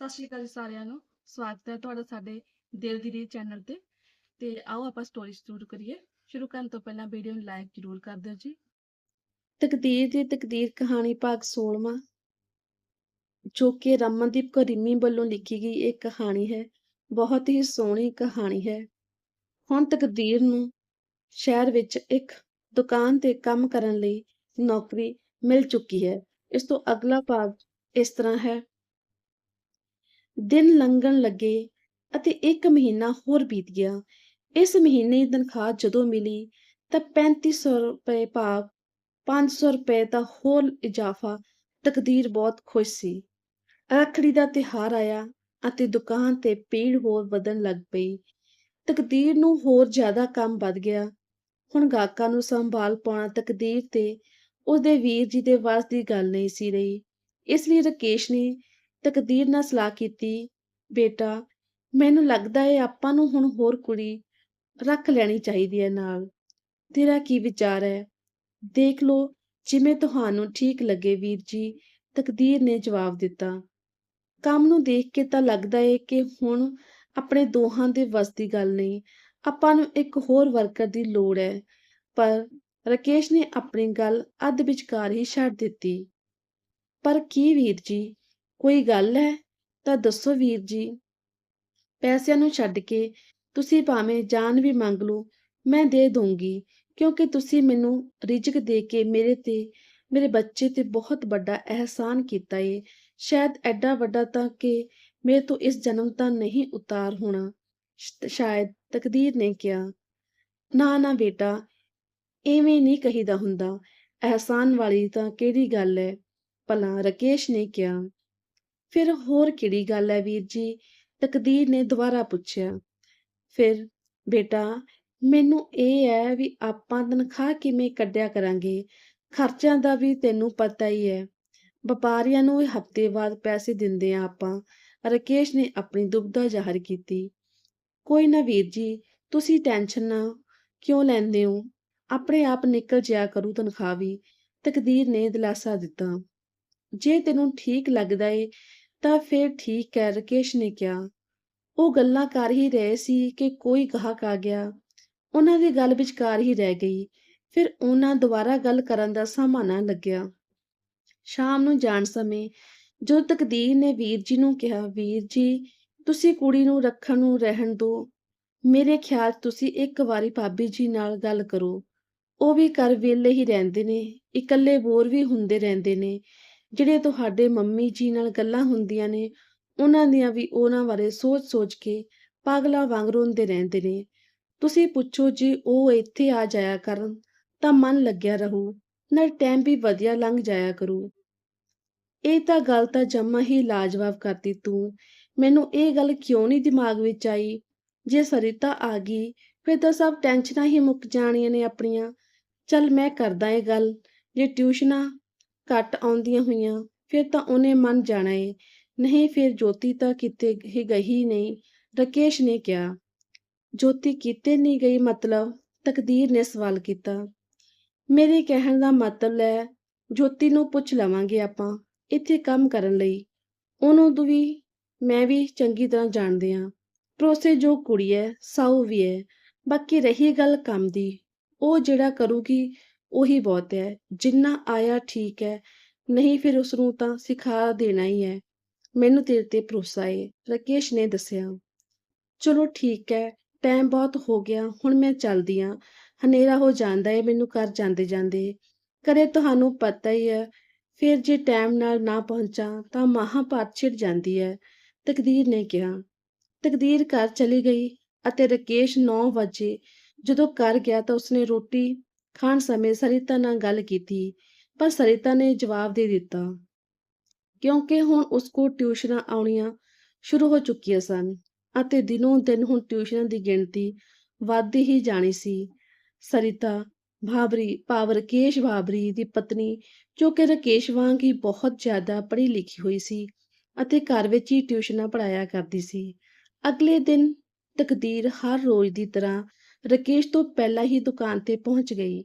ਸਤਿ ਸ਼੍ਰੀ ਅਕਾਲ ਜੀ ਸਾਰਿਆਂ ਨੂੰ। ਸਵਾਗਤ ਹੈ ਤੁਹਾਡਾ ਸਾਡੇ ਦਿਲ ਦੀ ਰੀਤ ਚੈਨਲ ਤੇ। ਤੇ ਆਓ ਆਪਾਂ ਸਟੋਰੀ ਸ਼ੁਰੂ ਕਰੀਏ। ਸ਼ੁਰੂ ਕਰਨ ਤੋਂ ਪਹਿਲਾਂ ਵੀਡੀਓ ਨੂੰ ਲਾਈਕ ਜ਼ਰੂਰ ਕਰ ਦਿਓ ਜੀ। ਤਕਦੀਰ ਦੀ ਤਕਦੀਰ ਕਹਾਣੀ ਭਾਗ 16ਵਾਂ ਜੋ ਕਿ ਰਮਨਦੀਪ ਕੌਰ ਰਿੰਮੀ ਵੱਲੋਂ ਲਿਖੀ ਗਈ ਇਹ ਕਹਾਣੀ ਹੈ। ਬਹੁਤ ਹੀ ਸੋਹਣੀ ਕਹਾਣੀ ਹੈ। ਹੁਣ ਤਕਦੀਰ ਨੂੰ ਸ਼ਹਿਰ ਵਿੱਚ ਇੱਕ ਦੁਕਾਨ ਤੇ ਕੰਮ ਕਰਨ ਲਈ ਨੌਕਰੀ ਮਿਲ ਚੁੱਕੀ ਹੈ। ਇਸ ਤੋਂ ਅਗਲਾ ਭਾਗ ਇਸ ਤਰ੍ਹਾਂ ਹੈ। ਦਿਨ ਲੰਘਣ ਲੱਗੇ ਅਤੇ ਇੱਕ ਮਹੀਨਾ ਹੋਰ ਬੀਤ ਗਿਆ। ਇਸ ਮਹੀਨੇ ਦੀ ਤਨਖਾਹ ਜਦੋਂ ਮਿਲੀ ਤਾਂ 3500 ਰੁਪਏ ਭਾਵ 500 ਰੁਪਏ ਦਾ ਹੋਰ ਇਜ਼ਾਫਾ ਤਕਦੀਰ ਬਹੁਤ ਖੁਸ਼ ਸੀ। ਰੱਖੜੀ ਦਾ ਤਿਹਾਰ ਆਇਆ ਅਤੇ ਦੁਕਾਨ ਤੇ ਭੀੜ ਹੋਰ ਵਧਣ ਲੱਗ ਪਈ। ਤਕਦੀਰ ਨੂੰ ਹੋਰ ਜ਼ਿਆਦਾ ਕੰਮ ਵੱਧ ਗਿਆ। ਹੁਣ ਗਾਹਕਾਂ ਨੂੰ ਸੰਭਾਲ ਪਾਉਣਾ ਤਕਦੀਰ ਤੇ ਉਸਦੇ ਵੀਰ ਜੀ ਦੇ ਵੱਸ ਦੀ ਗੱਲ ਨਹੀਂ ਸੀ ਰਹੀ। ਇਸ ਲਈ ਰਕੇਸ਼ ਨੇ ਤਕਦੀਰ ਨਾਲ ਸਲਾਹ ਕੀਤੀ, ਬੇਟਾ, ਮੈਨੂੰ ਲੱਗਦਾ ਹੈ ਆਪਾਂ ਨੂੰ ਹੁਣ ਹੋਰ ਕੁੜੀ ਰੱਖ ਲੈਣੀ ਚਾਹੀਦੀ ਹੈ ਨਾਲ। ਤੇਰਾ ਕੀ ਵਿਚਾਰ ਹੈ ਦੇਖ ਲਓ, ਜਿਵੇਂ ਤੁਹਾਨੂੰ ਠੀਕ ਲੱਗੇ ਵੀਰ ਜੀ। ਤਕਦੀਰ ਨੇ ਜਵਾਬ ਦਿੱਤਾ। ਕੰਮ ਨੂੰ ਦੇਖ ਕੇ ਤਾਂ ਲੱਗਦਾ ਏ ਕਿ ਹੁਣ ਆਪਣੇ ਦੋਹਾਂ ਦੇ ਵੱਸ ਦੀ ਗੱਲ ਨਹੀਂ, ਆਪਾਂ ਨੂੰ ਇੱਕ ਹੋਰ ਵਰਕਰ ਦੀ ਲੋੜ ਹੈ ਪਰ ਰਕੇਸ਼ ਨੇ ਆਪਣੀ ਗੱਲ ਅੱਧ ਵਿਚਕਾਰ ਹੀ ਛੱਡ ਦਿੱਤੀ। ਪਰ ਕੀ ਵੀਰ ਜੀ ਕੋਈ ਗੱਲ ਹੈ? ਤਾਂ ਦੱਸੋ ਵੀਰ ਜੀ। ਪੈਸਿਆਂ ਨੂੰ ਛੱਡ ਕੇ ਤੁਸੀਂ ਭਾਵੇਂ ਜਾਨ ਵੀ ਮੰਗ ਲਓ, ਮੈਂ ਦੇ ਦੂੰਗੀ ਕਿਉਂਕਿ ਤੁਸੀਂ ਮੈਨੂੰ ਰਿਜ਼ਕ ਦੇ ਕੇ ਮੇਰੇ ਤੇ, ਮੇਰੇ ਬੱਚੇ ਤੇ ਬਹੁਤ ਵੱਡਾ ਅਹਿਸਾਨ ਕੀਤਾ ਏ। ਸ਼ਾਇਦ ਐਡਾ ਵੱਡਾ ਤਾਂ ਕਿ ਮੇਰੇ ਤੋਂ ਇਸ ਜਨਮ ਤਾਂ ਨਹੀਂ ਉਤਾਰ ਹੋਣਾ ਸ਼ਾਇਦ ਤਕਦੀਰ ਨੇ ਕਿਹਾ। ਨਾ ਨਾ ਬੇਟਾ ਐਵੇਂ ਨਹੀਂ ਕਹੀਦਾ ਹੁੰਦਾ। ਅਹਿਸਾਨ ਵਾਲੀ ਤਾਂ ਕਿਹੜੀ ਗੱਲ ਹੈ? ਭਲਾ ਰਕੇਸ਼ ਨੇ ਕਿਹਾ। ਫਿਰ ਹੋਰ ਕਿਹੜੀ ਗੱਲ ਹੈ ਵੀਰ ਜੀ? ਤਕਦੀਰ ਨੇ ਦੁਬਾਰਾ ਪੁੱਛਿਆ, ਫਿਰ ਬੇਟਾ, ਮੈਨੂੰ ਇਹ ਹੈ ਵੀ ਆਪਾਂ ਤਨਖਾਹ ਕਿਵੇਂ ਕੱਢਿਆ ਕਰਾਂਗੇ? ਖਰਚਿਆਂ ਦਾ ਵੀ ਤੈਨੂੰ ਪਤਾ ਹੀ ਹੈ। ਵਪਾਰੀਆਂ ਨੂੰ ਹਫ਼ਤੇ ਬਾਅਦ ਪੈਸੇ ਦਿੰਦੇ ਆ ਆਪਾਂ। ਰਕੇਸ਼ ਨੇ ਆਪਣੀ ਦੁਬਧਾ ਜ਼ਾਹਰ ਕੀਤੀ। ਕੋਈ ਨਾ ਵੀਰ ਜੀ, ਤੁਸੀਂ ਟੈਨਸ਼ਨ ਨਾ ਕਿਉਂ ਲੈਂਦੇ ਹੋ? ਆਪਣੇ ਆਪ ਨਿਕਲ ਜਿਆ ਕਰੂ ਤਨਖਾਹ ਵੀ। ਤਕਦੀਰ ਨੇ ਦਿਲਾਸਾ ਦਿੱਤਾ। ਜੇ ਤੈਨੂੰ ਠੀਕ ਲੱਗਦਾ ਏ ਤਾਂ ਫਿਰ ਠੀਕ ਹੈ ਰਕੇਸ਼ ਨੇ ਕਿਹਾ। ਉਹ ਗੱਲਾਂ ਕਰ ਹੀ ਰਹੇ ਸੀ ਕਿ ਕੋਈ ਗਾਹਕ ਆ ਗਿਆ। ਉਹਨਾਂ ਦੀ ਗੱਲ ਵਿਚਕਾਰ ਹੀ ਰਹਿ ਗਈ। ਫਿਰ ਉਹਨਾਂ ਦੁਬਾਰਾ ਗੱਲ ਕਰਨ ਦਾ ਸਮਾਂ ਨਾ ਲੱਗਿਆ। ਸ਼ਾਮ ਨੂੰ ਜਾਣ ਸਮੇਂ ਜਦੋਂ ਤਕਦੀਰ ਨੇ ਵੀਰ ਜੀ ਨੂੰ ਕਿਹਾ, ਵੀਰ ਜੀ, ਤੁਸੀਂ ਕੁੜੀ ਨੂੰ ਰੱਖਣ ਨੂੰ ਰਹਿਣ ਦਿਓ। ਮੇਰੇ ਖਿਆਲ ਤੁਸੀਂ ਇੱਕ ਵਾਰੀ ਭਾਬੀ ਜੀ ਨਾਲ ਗੱਲ ਕਰੋ। ਉਹ ਵੀ ਘਰ ਵਿਹਲੇ ਹੀ ਰਹਿੰਦੇ ਨੇ, ਇਕੱਲੇ ਬੋਰ ਵੀ ਹੁੰਦੇ ਰਹਿੰਦੇ ਨੇ। ਜਿਹੜੇ ਤੁਹਾਡੇ ਮੰਮੀ ਜੀ ਨਾਲ ਗੱਲਾਂ ਹੁੰਦੀਆਂ ਨੇ, ਉਹਨਾਂ ਦੀਆਂ ਵੀ ਉਹਨਾਂ ਬਾਰੇ ਸੋਚ-ਸੋਚ ਕੇ ਪਾਗਲਾਂ ਵਾਂਗ ਰੋਂਦੇ ਰਹਿੰਦੇ ਨੇ। ਤੁਸੀਂ ਪੁੱਛੋ ਜੇ ਉਹ ਇੱਥੇ ਆ ਜਾਇਆ ਕਰਨ, ਤਾਂ ਮਨ ਲੱਗਿਆ ਰਹੂ, ਨਾਲ ਟਾਈਮ ਵੀ ਵਧੀਆ ਲੰਘ ਜਾਇਆ ਕਰੂ। ਇਹ ਤਾਂ ਗੱਲ ਤਾਂ ਜੰਮਾ ਹੀ ਲਾਜਵਾਬ ਕਰਤੀ ਤੂੰ। ਮੈਨੂੰ ਇਹ ਗੱਲ ਕਿਉਂ ਨਹੀਂ ਦਿਮਾਗ ਵਿੱਚ ਆਈ? ਜੇ ਸਰਿਤਾ ਆ ਗਈ, ਫਿਰ ਤਾਂ ਸਭ ਟੈਨਸ਼ਨਾਂ ਹੀ ਮੁੱਕ ਜਾਣੀਆਂ ਨੇ ਆਪਣੀਆਂ। ਚੱਲ ਮੈਂ ਕਰਦਾ ਇਹ ਗੱਲ, ਜੇ ਟਿਊਸ਼ਨਾਂ ਘੱਟ ਆਉਂਦੀਆਂ ਹੋਈਆਂ, ਫਿਰ ਤਾਂ ਉਹਨੇ ਮੰਨ ਜਾਣਾ ਏ। ਨਹੀਂ, ਫਿਰ ਜੋਤੀ ਤਾਂ ਕਿਤੇ ਹੀ ਗਈ ਨਹੀਂ, ਰਕੇਸ਼ ਨੇ ਕਿਹਾ। ਜੋਤੀ ਕਿਤੇ ਨਹੀਂ ਗਈ, ਮਤਲਬ ਤਕਦੀਰ ਨੇ ਸਵਾਲ ਕੀਤਾ। ਮੇਰੇ ਕਹਿਣ ਦਾ ਮਤਲਬ ਹੈ ਜੋਤੀ ਨੂੰ ਪੁੱਛ ਲਵਾਂਗੇ ਆਪਾਂ, ਇੱਥੇ ਕੰਮ ਕਰਨ ਲਈ। ਉਹਨੂੰ ਤੋਂ ਵੀ ਮੈਂ ਵੀ ਚੰਗੀ ਤਰ੍ਹਾਂ ਜਾਣਦੇ ਹਾਂ ਭਰੋਸੇ ਜੋ ਕੁੜੀ ਹੈ ਸਾਊ ਵੀ ਹੈ ਬਾਕੀ ਰਹੀ ਗੱਲ ਕੰਮ ਦੀ। ਉਹ ਜਿਹੜਾ ਕਰੂਗੀ ਉਹੀ ਬਹੁਤ ਹੈ, ਜਿੰਨਾ ਆਇਆ ਠੀਕ ਹੈ, ਨਹੀਂ ਫਿਰ ਉਸ ਨੂੰ ਤਾਂ ਸਿਖਾ ਦੇਣਾ ਹੀ ਹੈ। ਮੈਨੂੰ ਤੇਰੇ ਤੇ ਭਰੋਸਾ ਏ, ਰਕੇਸ਼ ਨੇ ਦੱਸਿਆ। ਚਲੋ ਠੀਕ ਹੈ ਟਾਈਮ ਬਹੁਤ ਹੋ ਗਿਆ, ਹੁਣ ਮੈਂ ਚੱਲਦੀ ਹਾਂ। ਹਨੇਰਾ ਹੋ ਜਾਂਦਾ ਹੈ ਮੈਨੂੰ ਘਰ ਜਾਂਦੇ ਜਾਂਦੇ। ਕਰੇ ਤੁਹਾਨੂੰ ਪਤਾ ਹੀ ਹੈ, ਫਿਰ ਜੇ ਟਾਈਮ ਨਾਲ ਨਾ ਪਹੁੰਚਾਂ ਤਾਂ ਮਹਾਭਾਰਤ ਛਿੜ ਜਾਂਦੀ ਹੈ, ਤਕਦੀਰ ਨੇ ਕਿਹਾ। ਤਕਦੀਰ ਘਰ ਚਲੀ ਗਈ ਅਤੇ ਰਕੇਸ਼ 9 ਵਜੇ ਜਦੋਂ ਘਰ ਗਿਆ ਤਾਂ ਉਸਨੇ ਰੋਟੀ ਖਾਣ ਸਮੇਂ ਸਰਿਤਾ ਨਾਲ ਗੱਲ ਕੀਤੀ, ਪਰ ਸਰਿਤਾ ਨੇ ਜਵਾਬ ਦੇ ਦਿੱਤਾ, ਕਿਉਂਕਿ ਹੁਣ ਉਸ ਕੋਲ ਟਿਊਸ਼ਨਾਂ ਆਉਣੀਆਂ ਸ਼ੁਰੂ ਹੋ ਚੁੱਕੀਆਂ ਸਨ ਅਤੇ ਦਿਨੋਂ ਦਿਨ ਹੁਣ ਟਿਊਸ਼ਨਾਂ ਦੀ ਗਿਣਤੀ ਵੱਧਦੀ ਹੀ ਜਾਣੀ ਸੀ। ਸਰਿਤਾ ਭਾਬਰੀ, ਭਾਵ ਰਕੇਸ਼ ਭਾਬਰੀ ਦੀ ਪਤਨੀ, ਜੋ ਕਿ ਰਕੇਸ਼ ਵਾਂਗ ਹੀ ਬਹੁਤ ਜ਼ਿਆਦਾ ਪੜ੍ਹੀ ਲਿਖੀ ਹੋਈ ਸੀ ਅਤੇ ਘਰ ਵਿੱਚ ਹੀ ਟਿਊਸ਼ਨਾਂ ਪੜਾਇਆ ਕਰਦੀ ਸੀ, ਅਗਲੇ ਦਿਨ ਤਕਦੀਰ ਹਰ ਰੋਜ਼ ਦੀ ਤਰ੍ਹਾਂ ਰਕੇਸ਼ ਤੋਂ ਪਹਿਲਾਂ ਹੀ ਦੁਕਾਨ ਤੇ ਪਹੁੰਚ ਗਈ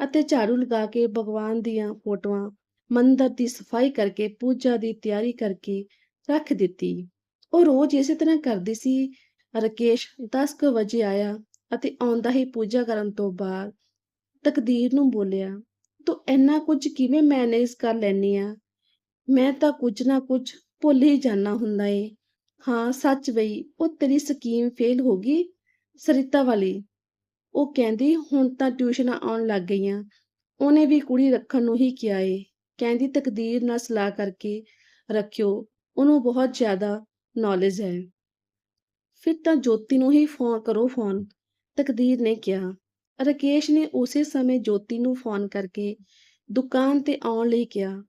ਅਤੇ ਝਾੜੂ ਲਗਾ ਕੇ ਭਗਵਾਨ ਦੀਆਂ ਫੋਟੋਆਂ ਮੰਦਰ ਦੀ ਸਫ਼ਾਈ ਕਰਕੇ ਪੂਜਾ ਦੀ ਤਿਆਰੀ ਕਰਕੇ ਰੱਖ ਦਿੱਤੀ। ਉਹ ਰੋਜ਼ ਇਸੇ ਤਰ੍ਹਾਂ ਕਰਦੀ ਸੀ। ਰਾਕੇਸ਼ 10 ਕੁ ਵਜੇ ਆਇਆ ਅਤੇ ਆਉਂਦਾ ਹੀ ਪੂਜਾ ਕਰਨ ਤੋਂ ਬਾਅਦ ਤਕਦੀਰ ਨੂੰ ਬੋਲਿਆ, ਤੂੰ ਇੰਨਾ ਕੁਝ ਕਿਵੇਂ ਮੈਨੇਜ ਕਰ ਲੈਨੀ ਆ? ਮੈਂ ਤਾਂ ਕੁਝ ਨਾ ਕੁਝ ਭੁੱਲ ਹੀ ਜਾਣਾ ਹੁੰਦਾ ਏ। ਹਾਂ, ਸੱਚ ਬਈ, ਉਹ ਤੇਰੀ ਸਕੀਮ ਫੇਲ ਹੋ ਗਈ? ਸਰਿਤਾ ਵਾਲੀ ਉਹ ਕਹਿੰਦੀ, ਹੁਣ ਤਾਂ ਟਿਊਸ਼ਨਾਂ ਆਉਣ ਲੱਗ ਗਈਆਂ। ਉਹਨੇ ਵੀ ਕੁੜੀ ਰੱਖਣ ਨੂੰ ਹੀ ਕਿਹਾ ਏ। ਕਹਿੰਦੀ, ਤਕਦੀਰ ਨਾਲ ਸਲਾਹ ਕਰਕੇ ਰੱਖਿਓ। ਉਹਨੂੰ ਬਹੁਤ ਜ਼ਿਆਦਾ ਨੌਲੇਜ ਹੈ। ਫਿਰ ਤਾਂ ਜੋਤੀ ਨੂੰ ਹੀ ਫੋਨ ਕਰੋ, ਫੋਨ। ਤਕਦੀਰ ਨੇ ਕਿਹਾ। ਰਾਕੇਸ਼ ਨੇ ਉਸੇ ਸਮੇਂ ਜੋਤੀ ਨੂੰ ਫੋਨ ਕਰਕੇ ਦੁਕਾਨ ਤੇ ਆਉਣ ਲਈ ਕਿਹਾ।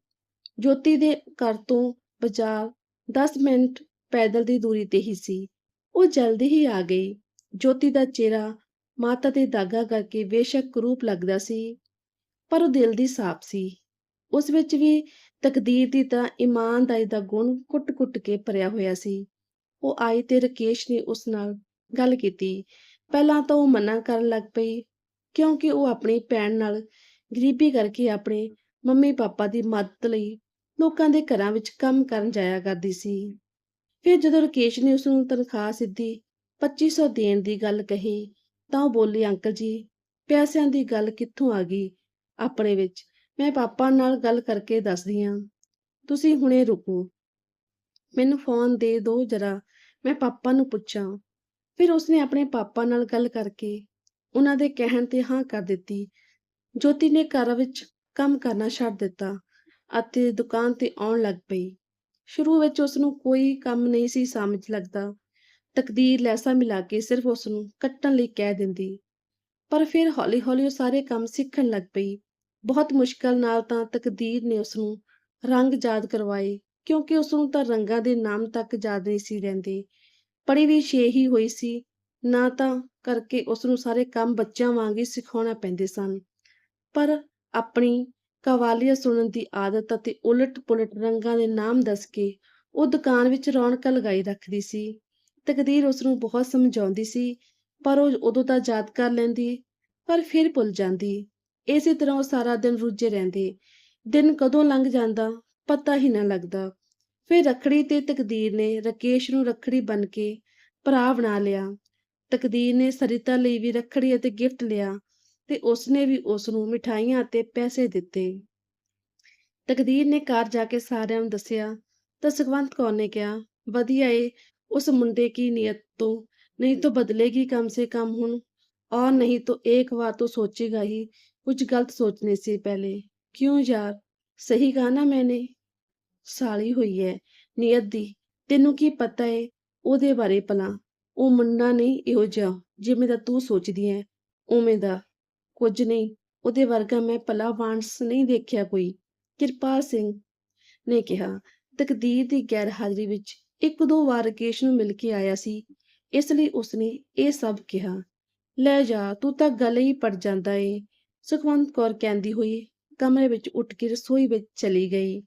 ਜੋਤੀ ਦੇ ਘਰ ਤੋਂ ਬਾਜ਼ਾਰ 10 ਮਿੰਟ ਪੈਦਲ ਦੀ ਦੂਰੀ ਤੇ ਹੀ ਸੀ। ਉਹ ਜਲਦੀ ਹੀ ਆ ਗਈ। ਜੋਤੀ ਦਾ ਚਿਹਰਾ ਮਾਤਾ ਦੇ ਦਾਗਾ ਕਰਕੇ ਬੇਸ਼ੱਕ ਰੂਪ ਲੱਗਦਾ ਸੀ, ਪਰ ਉਹ ਦਿਲ ਦੀ ਸਾਫ਼ ਸੀ। ਉਸ ਵਿੱਚ ਵੀ ਤਕਦੀਰ ਦੀ ਤਾਂ ਇਮਾਨਦਾਰੀ ਦਾ ਗੁਣ ਕੁੱਟ-ਕੁੱਟ ਕੇ ਭਰਿਆ ਹੋਇਆ ਸੀ। ਉਹ ਆਈ ਤੇ ਰਾਕੇਸ਼ ਨੇ ਉਸ ਨਾਲ ਗੱਲ ਕੀਤੀ। ਪਹਿਲਾਂ ਤਾਂ ਉਹ ਮਨਾ ਕਰਨ ਲੱਗ ਪਈ, ਕਿਉਂਕਿ ਉਹ ਆਪਣੀ ਭੈਣ ਨਾਲ ਗਰੀਬੀ ਕਰਕੇ ਆਪਣੇ ਮੰਮੀ ਪਾਪਾ ਦੀ ਮਦਦ ਲਈ ਲੋਕਾਂ ਦੇ ਘਰਾਂ ਵਿੱਚ ਕੰਮ ਕਰਨ ਜਾਇਆ ਕਰਦੀ ਸੀ। ਫਿਰ ਜਦੋਂ ਰਾਕੇਸ਼ ਨੇ ਉਸ ਨੂੰ ਤਨਖਾਹ ਸਿੱਧੀ 2500 ਦੇਣ ਦੀ ਗੱਲ ਕਹੀ ਤਾਂ ਉਹ ਬੋਲੀ, ਅੰਕਲ ਜੀ, ਪੈਸਿਆਂ ਦੀ ਗੱਲ ਕਿੱਥੋਂ ਆ ਗਈ ਆਪਣੇ ਵਿੱਚ? ਮੈਂ ਪਾਪਾ ਨਾਲ ਗੱਲ ਕਰਕੇ ਦੱਸਦੀ ਹਾਂ ਤੁਸੀਂ ਹੁਣੇ ਰੁਕੋ। ਮੈਨੂੰ ਫੋਨ ਦੇ ਦਿਓ ਜਰਾ, ਮੈਂ ਪਾਪਾ ਨੂੰ ਪੁੱਛਾਂ। ਫਿਰ ਉਸਨੇ ਆਪਣੇ ਪਾਪਾ ਨਾਲ ਗੱਲ ਕਰਕੇ ਉਹਨਾਂ ਦੇ ਕਹਿਣ ਤੇ ਹਾਂ ਕਰ ਦਿੱਤੀ। ਜੋਤੀ ਨੇ ਘਰ ਵਿੱਚ ਕੰਮ ਕਰਨਾ ਛੱਡ ਦਿੱਤਾ ਅਤੇ ਦੁਕਾਨ ਤੇ ਆਉਣ ਲੱਗ ਪਈ। ਸ਼ੁਰੂ ਵਿੱਚ ਉਸ ਨੂੰ ਕੋਈ ਕੰਮ ਨਹੀਂ ਸੀ ਸਮਝ ਲੱਗਦਾ। ਤਕਦੀਰ ਲੈਸਾ ਮਿਲਾ ਕੇ ਸਿਰਫ ਉਸ ਨੂੰ ਕੱਟਣ ਲਈ ਕਹਿ ਦਿੰਦੀ। ਪਰ ਫਿਰ ਹੌਲੀ-ਹੌਲੀ ਉਹ ਸਾਰੇ ਕੰਮ ਸਿੱਖਣ ਲੱਗ ਪਈ। ਬਹੁਤ ਮੁਸ਼ਕਲ ਨਾਲ ਤਾਂ ਤਕਦੀਰ ਨੇ ਉਸ ਨੂੰ ਰੰਗ ਯਾਦ ਕਰਵਾਏ, ਕਿਉਂਕਿ ਉਸ ਨੂੰ ਤਾਂ ਰੰਗਾਂ ਦੇ ਨਾਮ ਤੱਕ ਯਾਦ ਨਹੀਂ ਸੀ ਰਹਿੰਦੇ। ਪੜ੍ਹੀ ਵੀ ਛੇ ਹੀ ਹੋਈ ਸੀ, ਨਾ ਤਾਂ ਕਰਕੇ ਉਸ ਨੂੰ ਸਾਰੇ ਕੰਮ ਬੱਚਿਆਂ ਵਾਂਗ ਹੀ ਸਿਖਾਉਣਾ ਪੈਂਦੇ ਸਨ। ਪਰ ਆਪਣੀ ਕਵਾਲੀਆ ਸੁਣਨ ਦੀ ਆਦਤ ਅਤੇ ਉਲਟ-ਪੁਲਟ ਰੰਗਾਂ ਦੇ ਨਾਮ ਦੱਸ ਕੇ ਉਹ ਦੁਕਾਨ ਵਿੱਚ ਰੌਣਕਾਂ ਲਗਾਈ ਰੱਖਦੀ ਸੀ। ਤਕਦੀਰ ਉਸ ਨੂੰ ਬਹੁਤ ਸਮਝਾਉਂਦੀ ਸੀ, ਪਰ ਉਹ ਉਦੋਂ ਤਾਂ ਯਾਦ ਕਰ ਲੈਂਦੀ, ਪਰ ਫਿਰ ਭੁੱਲ ਜਾਂਦੀ। ਇਸੇ ਤਰ੍ਹਾਂ ਉਹ ਸਾਰਾ ਦਿਨ ਰੁੱਝੇ ਰਹਿੰਦੇ। ਦਿਨ ਕਦੋਂ ਲੰਘ ਜਾਂਦਾ, ਪਤਾ ਹੀ ਨਾ ਲੱਗਦਾ। ਫਿਰ ਰੱਖੜੀ ਤੇ ਤਕਦੀਰ ਨੇ ਰਾਕੇਸ਼ ਨੂੰ ਰੱਖੜੀ ਬਣ ਕੇ ਭਰਾ ਬਣਾ ਲਿਆ। ਤਕਦੀਰ ਨੇ ਸਰਿਤਾ ਲਈ ਵੀ ਰੱਖੜੀ ਅਤੇ ਗਿਫਟ ਲਿਆ ਤੇ ਉਸਨੇ ਵੀ ਉਸ ਨੂੰ ਮਿਠਾਈਆਂ ਅਤੇ ਪੈਸੇ ਦਿੱਤੇ। ਤਕਦੀਰ ਨੇ ਘਰ ਜਾ ਕੇ ਸਾਰਿਆਂ ਨੂੰ ਦੱਸਿਆ, ਤਾਂ ਸੁਖਵੰਤ ਕੌਰ ਨੇ ਕਿਹਾ, ਵਧੀਆ ਏ उस मुंडे की नीयत तो नहीं तो बदलेगी कम से कम हुन और नहीं तो एक बार तो सोचेगा ही कुछ गलत सोचने से पहले क्यों यार सही कहा ना मैंने ਸਾਲੀ ਹੋਈ ਹੈ ਨੀਅਤ ਦੀ ਤੈਨੂੰ ਕੀ ਪਤਾ ਏ ਉਹਦੇ ਬਾਰੇ ਭਲਾ ਉਹ ਮੁੰਡਾ ਨਹੀਂ ਇਹੋ ਜਿਹਾ ਜਿਵੇਂ ਦਾ ਤੂੰ ਸੋਚਦੀ ਐ ਉਵੇਂ ਦਾ ਕੁਝ ਨਹੀਂ ਉਹਦੇ ਵਰਗਾ ਮੈਂ ਭਲਾ ਵਾਂਸ ਨਹੀਂ ਦੇਖਿਆ ਕੋਈ ਕਿਰਪਾਲ ਸਿੰਘ ਨੇ ਕਿਹਾ ਤਕਦੀਰ ਦੀ ਗੈਰ ਹਾਜ਼ਰੀ ਵਿੱਚ ਇੱਕ ਦੋ ਵਾਰ ਰਕੇਸ਼ ਨੂੰ ਮਿਲ ਕੇ ਆਇਆ ਸੀ, ਇਸ ਲਈ ਉਸਨੇ ਇਹ ਸਭ ਕਿਹਾ, ਲੈ ਜਾ, ਤੂੰ ਤਾਂ ਗੱਲ ਹੀ ਪੜ ਜਾਂਦਾ ਏ। ਸੁਖਵੰਤ ਕੌਰ ਕਹਿੰਦੀ ਹੋਈ ਕਮਰੇ ਵਿੱਚ ਉੱਠ ਕੇ ਰਸੋਈ ਵਿੱਚ ਚਲੀ ਗਈ।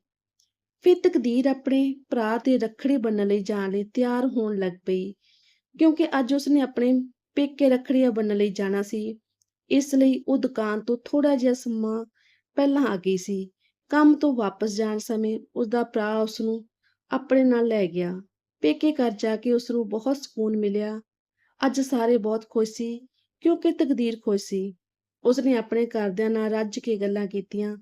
ਫਿਰ ਤਕਦੀਰ ਆਪਣੇ ਭਰਾ ਤੇ ਰੱਖੜੀ ਬੰਨਣ ਲਈ ਜਾਣ ਲਈ ਤਿਆਰ ਹੋਣ ਲੱਗ ਪਈ, ਕਿਉਂਕਿ ਅੱਜ ਉਸਨੇ ਆਪਣੇ ਪੇਕੇ ਰੱਖੜੀਆਂ ਬੰਨ੍ਹਣ ਲਈ ਜਾਣਾ ਸੀ। ਇਸ ਲਈ ਉਹ ਦੁਕਾਨ ਤੋਂ ਥੋੜਾ ਜਿਹਾ ਸਮਾਂ ਪਹਿਲਾਂ ਆ ਗਈ ਸੀ। ਕੰਮ ਤੋਂ ਵਾਪਸ ਜਾਣ ਸਮੇਂ ਉਸਦਾ ਭਰਾ ਉਸਨੂੰ ਆਪਣੇ ਨਾਲ ਲੈ ਗਿਆ। ਪੇਕੇ ਘਰ ਜਾ ਕੇ ਉਸ ਨੂੰ ਬਹੁਤ ਸਕੂਨ ਮਿਲਿਆ। ਅੱਜ ਸਾਰੇ ਬਹੁਤ ਖੁਸ਼ ਸੀ, ਕਿਉਂਕਿ ਤਕਦੀਰ ਖੁਸ਼ ਸੀ। ਉਸਨੇ ਆਪਣੇ ਘਰਦਿਆਂ ਨਾਲ ਰੱਜ ਕੇ ਗੱਲਾਂ ਕੀਤੀਆਂ।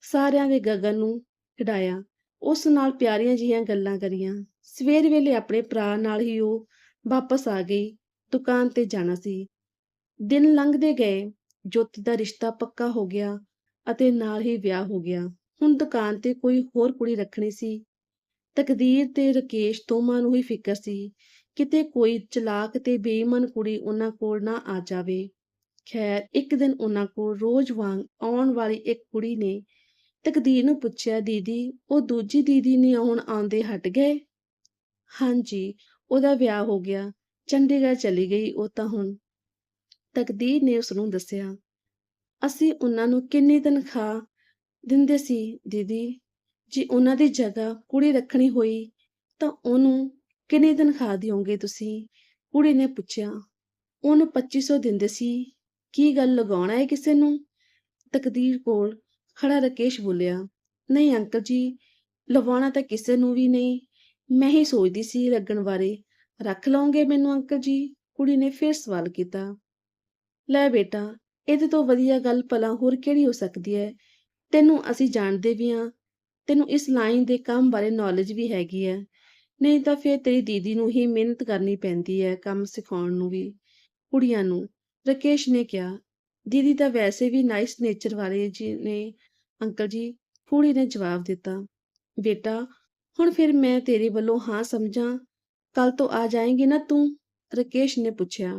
ਸਾਰਿਆਂ ਦੇ ਗਗਨ ਨੂੰ ਖਿਡਾਇਆ। ਉਸ ਨਾਲ ਪਿਆਰੀਆਂ ਜਿਹੀਆਂ ਗੱਲਾਂ ਕਰੀਆਂ। ਸਵੇਰ ਵੇਲੇ ਆਪਣੇ ਭਰਾ ਨਾਲ ਹੀ ਉਹ ਵਾਪਸ ਆ ਗਈ, ਦੁਕਾਨ ਤੇ ਜਾਣਾ ਸੀ। ਦਿਨ ਲੰਘਦੇ ਗਏ। ਜੋਤੀ ਦਾ ਰਿਸ਼ਤਾ ਪੱਕਾ ਹੋ ਗਿਆ ਅਤੇ ਨਾਲ ਹੀ ਵਿਆਹ ਹੋ ਗਿਆ। ਹੁਣ ਦੁਕਾਨ ਤੇ ਕੋਈ ਹੋਰ ਕੁੜੀ ਰੱਖਣੀ ਸੀ। ਤਕਦੀਰ ਤੇ ਰਕੇਸ਼ ਦੋਵਾਂ ਨੂੰ ਹੀ ਫਿਕਰ ਸੀ ਕਿਤੇ ਕੋਈ ਚਲਾਕ ਤੇ ਬੇਈਮਾਨ ਕੁੜੀ ਉਹਨਾਂ ਕੋਲ ਨਾ ਆ ਜਾਵੇ। ਖੈਰ, ਇੱਕ ਦਿਨ ਉਹਨਾਂ ਕੋਲ ਰੋਜ਼ ਵਾਂਗ ਆਉਣ ਵਾਲੀ ਇੱਕ ਕੁੜੀ ਨੇ ਤਕਦੀਰ ਨੂੰ ਪੁੱਛਿਆ, ਦੀਦੀ, ਉਹ ਦੂਜੀ ਦੀਦੀ ਨੇ ਆਉਣ ਆਉਂਦੇ ਹਟ ਗਏ? ਹਾਂਜੀ, ਉਹਦਾ ਵਿਆਹ ਹੋ ਗਿਆ, ਚੰਡੀਗੜ੍ਹ ਚਲੀ ਗਈ ਉਹ ਤਾਂ ਹੁਣ। ਤਕਦੀਰ ਨੇ ਉਸ ਨੂੰ ਦੱਸਿਆ, ਅਸੀਂ ਉਹਨਾਂ ਨੂੰ ਕਿੰਨੀ ਤਨਖਾਹ ਦਿੰਦੇ ਸੀ, ਦੀਦੀ? ਜੇ ਉਹਨਾਂ ਦੀ ਜਗ੍ਹਾ ਕੁੜੀ ਰੱਖਣੀ ਹੋਈ, ਤਾਂ ਉਹਨੂੰ ਕਿੰਨੀ ਤਨਖਾਹ ਦਿਓਗੇ ਤੁਸੀਂ? ਕੁੜੀ ਨੇ ਪੁੱਛਿਆ, ਉਹਨੂੰ 2500 ਦਿੰਦੇ ਸੀ। ਕੀ ਗੱਲ ਲਗਾਉਣਾ ਹੈ ਕਿਸੇ ਨੂੰ? ਤਕਦੀਰ ਕੋਲ ਖੜਾ ਰਕੇਸ਼ ਬੋਲਿਆ, ਨਹੀਂ ਅੰਕਲ ਜੀ, ਲਵਾਉਣਾ ਤਾਂ ਕਿਸੇ ਨੂੰ ਵੀ ਨਹੀਂ। ਮੈਂ ਹੀ ਸੋਚਦੀ ਸੀ ਲੱਗਣ ਬਾਰੇ। ਰੱਖ ਲਓਗੇ ਮੈਨੂੰ ਅੰਕਲ ਜੀ? ਕੁੜੀ ਨੇ ਫਿਰ ਸਵਾਲ ਕੀਤਾ। ਲੈ ਬੇਟਾ, ਇਹਦੇ ਤੋਂ ਵਧੀਆ ਗੱਲ ਭਲਾ ਹੋਰ ਕਿਹੜੀ ਹੋ ਸਕਦੀ ਹੈ ਤੈਨੂੰ ਅਸੀਂ ਜਾਣਦੇ ਵੀ ਹਾਂ ਤੈਨੂੰ ਇਸ ਲਾਈਨ ਦੇ ਕੰਮ ਬਾਰੇ ਨੌਲੇਜ ਵੀ ਹੈਗੀ ਹੈ। ਨਹੀਂ ਤਾਂ ਫਿਰ ਤੇਰੀ ਦੀਦੀ ਨੂੰ ਹੀ ਮਿਹਨਤ ਕਰਨੀ ਪੈਂਦੀ ਹੈ ਕੰਮ ਸਿਖਾਉਣ ਨੂੰ ਵੀ, ਕੁੜੀਆਂ ਨੂੰ। ਰਕੇਸ਼ ਨੇ ਕਿਹਾ, ਦੀਦੀ ਤਾਂ ਵੈਸੇ ਵੀ ਨਾਈਸ ਨੇਚਰ ਵਾਲੇ ਜੀ ਨੇ, ਅੰਕਲ ਜੀ, ਕੁੜੀ ਨੇ ਜਵਾਬ ਦਿੱਤਾ, ਬੇਟਾ, ਹੁਣ ਫਿਰ ਮੈਂ ਤੇਰੇ ਵੱਲੋਂ ਹਾਂ ਸਮਝਾਂ ਕੱਲ ਤੋਂ ਆ ਜਾਏਂਗੀ ਨਾ ਤੂੰ? ਰਕੇਸ਼ ਨੇ ਪੁੱਛਿਆ,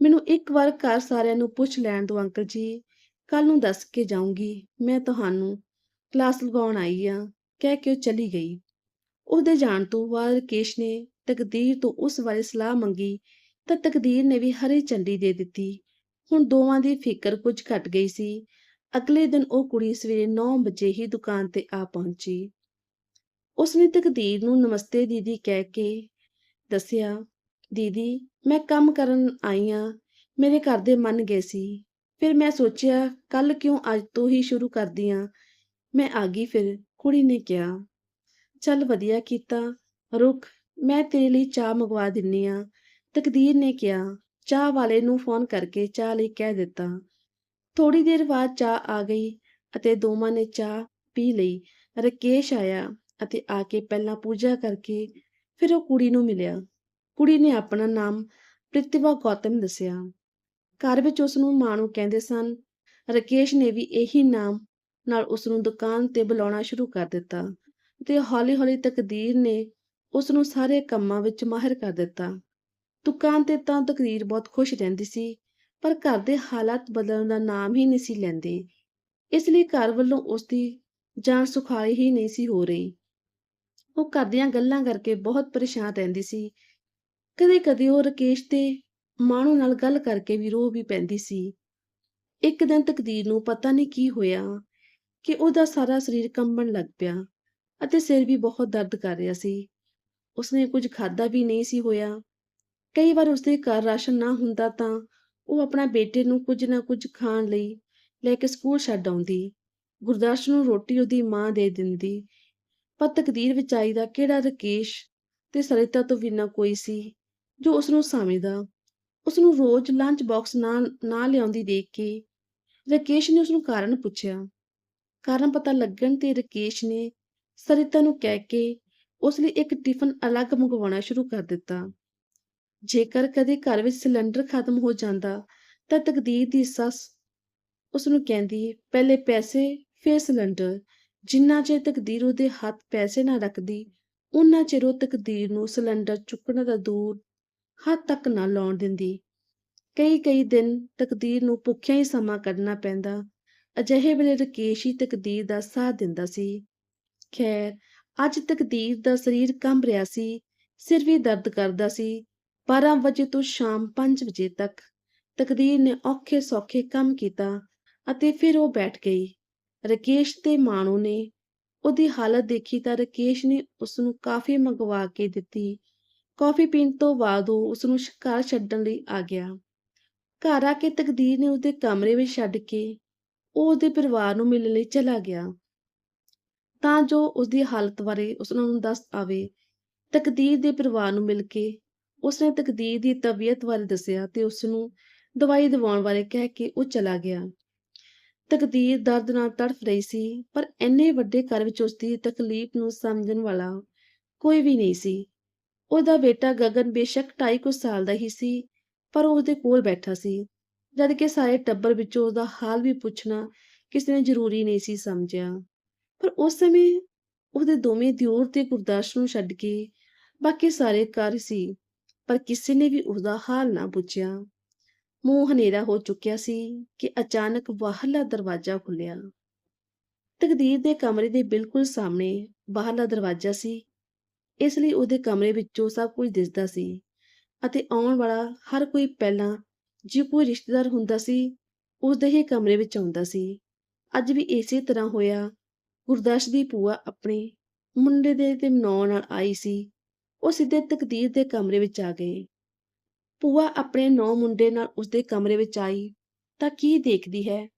ਮੈਨੂੰ ਇੱਕ ਵਾਰ ਘਰ ਸਾਰਿਆਂ ਨੂੰ ਪੁੱਛ ਲੈਣ ਦਿਓ ਅੰਕਲ ਜੀ ਕੱਲ ਨੂੰ ਦੱਸ ਕੇ ਜਾਊਂਗੀ, ਮੈਂ ਤੁਹਾਨੂੰ ਕਲਾਸ ਲਗਾਉਣ ਆਈ ਆ, ਕਹਿ ਕੇ ਉਹ ਚਲੀ ਗਈ। ਉਹਦੇ ਜਾਣ ਤੋਂ ਬਾਅਦ ਰਕੇਸ਼ ਨੇ ਤਕਦੀਰ ਤੋਂ ਉਸ ਬਾਰੇ ਸਲਾਹ ਮੰਗੀ ਤਾਂ ਤਕਦੀਰ ਨੇ ਵੀ ਹਰੀ ਚੰਡੀ ਦੇ ਦਿੱਤੀ। ਹੁਣ ਦੋਵਾਂ ਦੀ ਫਿਕਰ ਕੁਝ ਘਟ ਗਈ ਸੀ। ਅਗਲੇ ਦਿਨ ਉਹ ਕੁੜੀ ਸਵੇਰੇ 9 ਵਜੇ ਹੀ ਦੁਕਾਨ ਤੇ ਆ ਪਹੁੰਚੀ। ਉਸਨੇ ਤਕਦੀਰ ਨੂੰ ਨਮਸਤੇ ਦੀਦੀ ਕਹਿ ਕੇ ਦੱਸਿਆ, ਦੀਦੀ, ਮੈਂ ਕੰਮ ਕਰਨ ਆਈ ਆ। ਮੇਰੇ ਘਰ ਦੇ ਮੰਨ ਗਏ ਸੀ। ਫਿਰ ਮੈਂ ਸੋਚਿਆ ਕੱਲ ਕਿਉਂ ਅੱਜ ਤੋਂ ਹੀ ਸ਼ੁਰੂ ਕਰਦੀ ਆ? ਮੈਂ ਆ ਗਈ ਫਿਰ, ਕੁੜੀ ਨੇ ਕਿਹਾ। ਚੱਲ ਵਧੀਆ ਕੀਤਾ ਰੁਕ ਮੈਂ ਤੇਰੇ ਲਈ ਚਾਹ ਮੰਗਵਾ ਦਿੰਨੀ ਆ। ਤਕਦੀਰ ਨੇ ਕਿਹਾ, ਚਾਹ ਵਾਲੇ ਨੂੰ ਫੋਨ ਕਰਕੇ ਚਾਹ ਲਈ ਕਹਿ ਦਿੱਤਾ। ਥੋੜੀ ਦੇਰ ਬਾਅਦ ਚਾਹ ਆ ਗਈ ਅਤੇ ਦੋਵਾਂ ਨੇ ਚਾਹ ਪੀ ਲਈ। ਰਕੇਸ਼ ਆਇਆ ਅਤੇ ਆ ਕੇ ਪਹਿਲਾਂ ਪੂਜਾ ਕਰਕੇ ਫਿਰ ਉਹ ਕੁੜੀ ਨੂੰ ਮਿਲਿਆ। ਕੁੜੀ ਨੇ ਆਪਣਾ ਨਾਮ ਪ੍ਰਿਤਿਭਾ ਗੌਤਮ ਦੱਸਿਆ। ਘਰ ਵਿੱਚ ਉਸ ਨੂੰ ਮਾਂ ਨੂੰ ਕਹਿੰਦੇ ਸਨ। ਰਕੇਸ਼ ਨੇ ਵੀ ਇਹੀ ਨਾਮ ਨਾਲ ਉਸ ਨੂੰ ਦੁਕਾਨ ਤੇ ਬੁਲਾਉਣਾ ਸ਼ੁਰੂ ਕਰ ਦਿੱਤਾ ਤੇ ਹੌਲੀ-ਹੌਲੀ ਤਕਦੀਰ ਨੇ ਉਸ ਨੂੰ ਸਾਰੇ ਕੰਮਾਂ ਵਿੱਚ ਮਾਹਿਰ ਕਰ ਦਿੱਤਾ। ਦੁਕਾਨ ਤੇ ਤਾਂ ਤਕਦੀਰ ਬਹੁਤ ਖੁਸ਼ ਰਹਿੰਦੀ ਸੀ, ਪਰ ਘਰ ਦੇ ਹਾਲਾਤ ਬਦਲਣ ਦਾ ਨਾਮ ਹੀ ਨਹੀਂ ਸੀ ਲੈਂਦੇ। ਇਸ ਲਈ ਘਰ ਵੱਲੋਂ ਉਸ ਦੀ ਜਾਨ ਸੁਖਾਲੀ ਹੀ ਨਹੀਂ ਸੀ ਹੋ ਰਹੀ। ਉਹ ਘਰ ਦੀਆਂ ਗੱਲਾਂ ਕਰਕੇ ਬਹੁਤ ਪਰੇਸ਼ਾਨ ਰਹਿੰਦੀ ਸੀ। ਕਦੇ-ਕਦੇ ਉਹ ਰਕੇਸ਼ ਤੇ ਮਾਣੂ ਨਾਲ ਗੱਲ ਕਰਕੇ ਵੀ ਰੋ ਵੀ ਪੈਂਦੀ ਸੀ। ਇੱਕ ਦਿਨ ਤਕਦੀਰ ਨੂੰ ਪਤਾ ਨਹੀਂ ਕੀ ਹੋਇਆ। ਕਿ ਉਹਦਾ ਸਾਰਾ ਸਰੀਰ ਕੰਬਣ ਲੱਗ ਪਿਆ ਅਤੇ ਸਿਰ ਵੀ ਬਹੁਤ ਦਰਦ ਕਰ ਰਿਹਾ ਸੀ। ਉਸਨੇ ਕੁਝ ਖਾਦਾ ਵੀ ਨਹੀਂ ਸੀ ਹੋਇਆ। ਕਈ ਵਾਰ ਉਸਦੇ ਘਰ ਰਾਸ਼ਨ ਨਾ ਹੁੰਦਾ ਤਾਂ ਉਹ ਆਪਣਾ ਬੇਟੇ ਨੂੰ ਕੁਝ ਨਾ ਕੁਝ ਖਾਣ ਲਈ ਲੈ ਕੇ ਸਕੂਲ ਛੱਡ ਆਉਂਦੀ। ਗੁਰਦਾਸ ਨੂੰ ਰੋਟੀ ਉਹਦੀ ਮਾਂ ਦੇ ਦਿੰਦੀ। ਪਰ ਤਕਦੀਰ ਵਿਚਾਈ ਦਾ ਕਿਹੜਾ ਰਕੇਸ਼ ਤੇ ਸਰਿਤਾ ਤੋਂ ਬਿਨਾਂ ਕੋਈ ਸੀ ਜੋ ਉਸ ਨੂੰ ਸਮਝਦਾ ਉਸ ਨੂੰ ਰੋਜ਼ ਲੰਚ ਬਾਕਸ ਨਾ ਨਾ ਲਿਆਉਂਦੀ ਦੇਖ ਕੇ ਰਕੇਸ਼ ਨੇ ਉਸ ਨੂੰ ਕਾਰਨ ਪੁੱਛਿਆ। ਕਾਰਨ ਪਤਾ ਲੱਗਣ ਤੇ ਰਕੇਸ਼ ਨੇ ਸਰਿਤਾ ਨੂੰ ਕਹਿ ਕੇ ਉਸ ਲਈ ਇੱਕ ਟਿਫਨ ਅਲੱਗ ਮੰਗਵਾਉਣਾ ਸ਼ੁਰੂ ਕਰ ਦਿੱਤਾ। ਜੇਕਰ ਕਦੇ ਘਰ ਵਿੱਚ ਸਿਲੰਡਰ ਖਤਮ ਹੋ ਜਾਂਦਾ ਤਾਂ ਤਕਦੀਰ ਦੀ ਸੱਸ ਉਸ ਨੂੰ ਕਹਿੰਦੀ, ਪਹਿਲੇ ਪੈਸੇ, ਫਿਰ ਸਿਲੰਡਰ। ਜਿੰਨਾ ਚਿਰ ਤਕਦੀਰ ਉਹਦੇ ਹੱਥ ਪੈਸੇ ਨਾ ਰੱਖਦੀ ਉਹਨਾਂ ਚਿਰ ਉਹ ਤਕਦੀਰ ਨੂੰ ਸਿਲੰਡਰ ਚੁੱਕਣ ਦਾ ਦੂਰ ਹੱਥ ਤੱਕ ਨਾ ਲਾਉਣ ਦਿੰਦੀ। ਕਈ ਕਈ ਦਿਨ ਤਕਦੀਰ ਨੂੰ ਭੁੱਖਿਆ ਹੀ ਸਮਾਂ ਕੱਢਣਾ ਪੈਂਦਾ। ਅਜਿਹੇ ਵੇਲੇ ਰਕੇਸ਼ ਹੀ ਤਕਦੀਰ ਦਾ ਸਾਥ ਦਿੰਦਾ ਸੀ। ਖੈਰ, ਅੱਜ ਤਕਦੀਰ ਦਾ ਸਰੀਰ ਕੰਬ ਰਿਹਾ ਸੀ, ਸਿਰ ਵੀ ਦਰਦ ਕਰਦਾ ਸੀ। 12 ਵਜੇ ਤੋਂ ਸ਼ਾਮ 5 ਵਜੇ ਤੱਕ ਤਕਦੀਰ ਨੇ ਔਖੇ ਸੌਖੇ ਕੰਮ ਕੀਤਾ ਅਤੇ ਫਿਰ ਉਹ ਬੈਠ ਗਈ। ਰਕੇਸ਼ ਤੇ ਮਾਣੂ ਨੇ ਉਹਦੀ ਹਾਲਤ ਦੇਖੀ ਤਾਂ ਰਕੇਸ਼ ਨੇ ਉਸ ਨੂੰ ਕਾਫੀ ਮੰਗਵਾ ਕੇ ਦਿੱਤੀ। ਕਾਫੀ ਪੀਣ ਤੋਂ ਬਾਅਦ ਉਹ ਉਸ ਨੂੰ ਘਰ ਛੱਡਣ ਲਈ ਆ ਗਿਆ। ਘਰ ਆ ਕੇ ਤਕਦੀਰ ਨੇ ਉਸਦੇ ਕਮਰੇ ਵਿੱਚ ਛੱਡ ਕੇ ਉਹ ਉਸਦੇ ਪਰਿਵਾਰ ਨੂੰ ਮਿਲਣ ਲਈ ਚਲਾ ਗਿਆ। ਤਾਂ ਜੋ ਉਸਦੀ ਹਾਲਤ ਬਾਰੇ ਉਸ ਨੂੰ ਦੱਸ ਆਵੇ, ਤਕਦੀਰ ਦੇ ਪਰਿਵਾਰ ਨੂੰ ਮਿਲ ਕੇ ਉਸਨੇ ਤਕਦੀਰ ਦੀ ਤਬੀਅਤ ਬਾਰੇ ਦੱਸਿਆ ਤੇ ਉਸ ਨੂੰ ਦਵਾਈ ਦਿਵਾਉਣ ਬਾਰੇ ਕਹਿ ਕੇ ਉਹ ਚਲਾ ਗਿਆ। ਤਕਦੀਰ ਦਰਦ ਨਾਲ ਤੜਫ ਰਹੀ ਸੀ, ਪਰ ਇੰਨੇ ਵੱਡੇ ਘਰ ਵਿੱਚ ਉਸਦੀ ਤਕਲੀਫ ਨੂੰ ਸਮਝਣ ਵਾਲਾ ਕੋਈ ਵੀ ਨਹੀਂ ਸੀ। ਉਹਦਾ ਬੇਟਾ ਗਗਨ ਬੇਸ਼ੱਕ ਢਾਈ ਕੁ ਸਾਲ ਦਾ ਹੀ ਸੀ, ਪਰ ਉਹ ਉਹਦੇ ਕੋਲ ਬੈਠਾ ਸੀ। ਜਦ ਕਿ ਸਾਰੇ ਟੱਬਰ ਵਿੱਚੋਂ ਉਹਦਾ ਹਾਲ ਵੀ ਪੁੱਛਣਾ ਕਿਸੇ ਨੇ ਜ਼ਰੂਰੀ ਨਹੀਂ ਸੀ ਸਮਝਿਆ। ਪਰ ਉਸ ਸਮੇਂ ਉਹਦੇ ਦੋਵੇਂ ਦਿਓਰ ਤੇ ਗੁਰਦਾਸ ਨੂੰ ਛੱਡ ਕੇ ਬਾਕੀ ਸਾਰੇ ਘਰ ਸੀ, ਪਰ ਕਿਸੇ ਨੇ ਵੀ ਉਹਦਾ ਹਾਲ ਨਾ ਪੁੱਛਿਆ। ਮੂੰਹ ਹਨੇਰਾ ਹੋ ਚੁੱਕਿਆ ਸੀ ਕਿ ਅਚਾਨਕ ਬਾਹਰਲਾ ਦਰਵਾਜ਼ਾ ਖੁੱਲਿਆ ਤਕਦੀਰ ਦੇ ਕਮਰੇ ਦੇ ਬਿਲਕੁਲ ਸਾਹਮਣੇ ਬਾਹਰਲਾ ਦਰਵਾਜ਼ਾ ਸੀ। ਇਸ ਲਈ ਉਹਦੇ ਕਮਰੇ ਵਿੱਚੋਂ ਸਭ ਕੁਝ ਦਿਸਦਾ ਸੀ ਅਤੇ ਆਉਣ ਵਾਲਾ ਹਰ ਕੋਈ ਪਹਿਲਾਂ ਜੇ ਕੋਈ ਰਿਸ਼ਤੇਦਾਰ ਹੁੰਦਾ ਸੀ, ਉਸਦੇ ਹੀ ਕਮਰੇ ਵਿੱਚ ਆਉਂਦਾ ਸੀ। ਅੱਜ ਵੀ ਇਸੇ ਤਰ੍ਹਾਂ ਹੋਇਆ। ਗੁਰਦਾਸ ਦੀ ਭੂਆ ਆਪਣੇ ਮੁੰਡੇ ਦੇ ਤੇ ਮਨਾਉਣ ਨਾਲ ਆਈ ਸੀ। ਉਹ ਸਿੱਧੇ ਤਕਦੀਰ ਦੇ ਕਮਰੇ ਵਿੱਚ ਆ ਗਏ। ਭੂਆ ਆਪਣੇ ਨੌ ਮੁੰਡੇ ਨਾਲ ਉਸਦੇ ਕਮਰੇ ਵਿੱਚ ਆਈ, ਤਾਂ ਕੀ ਦੇਖਦੀ ਹੈ?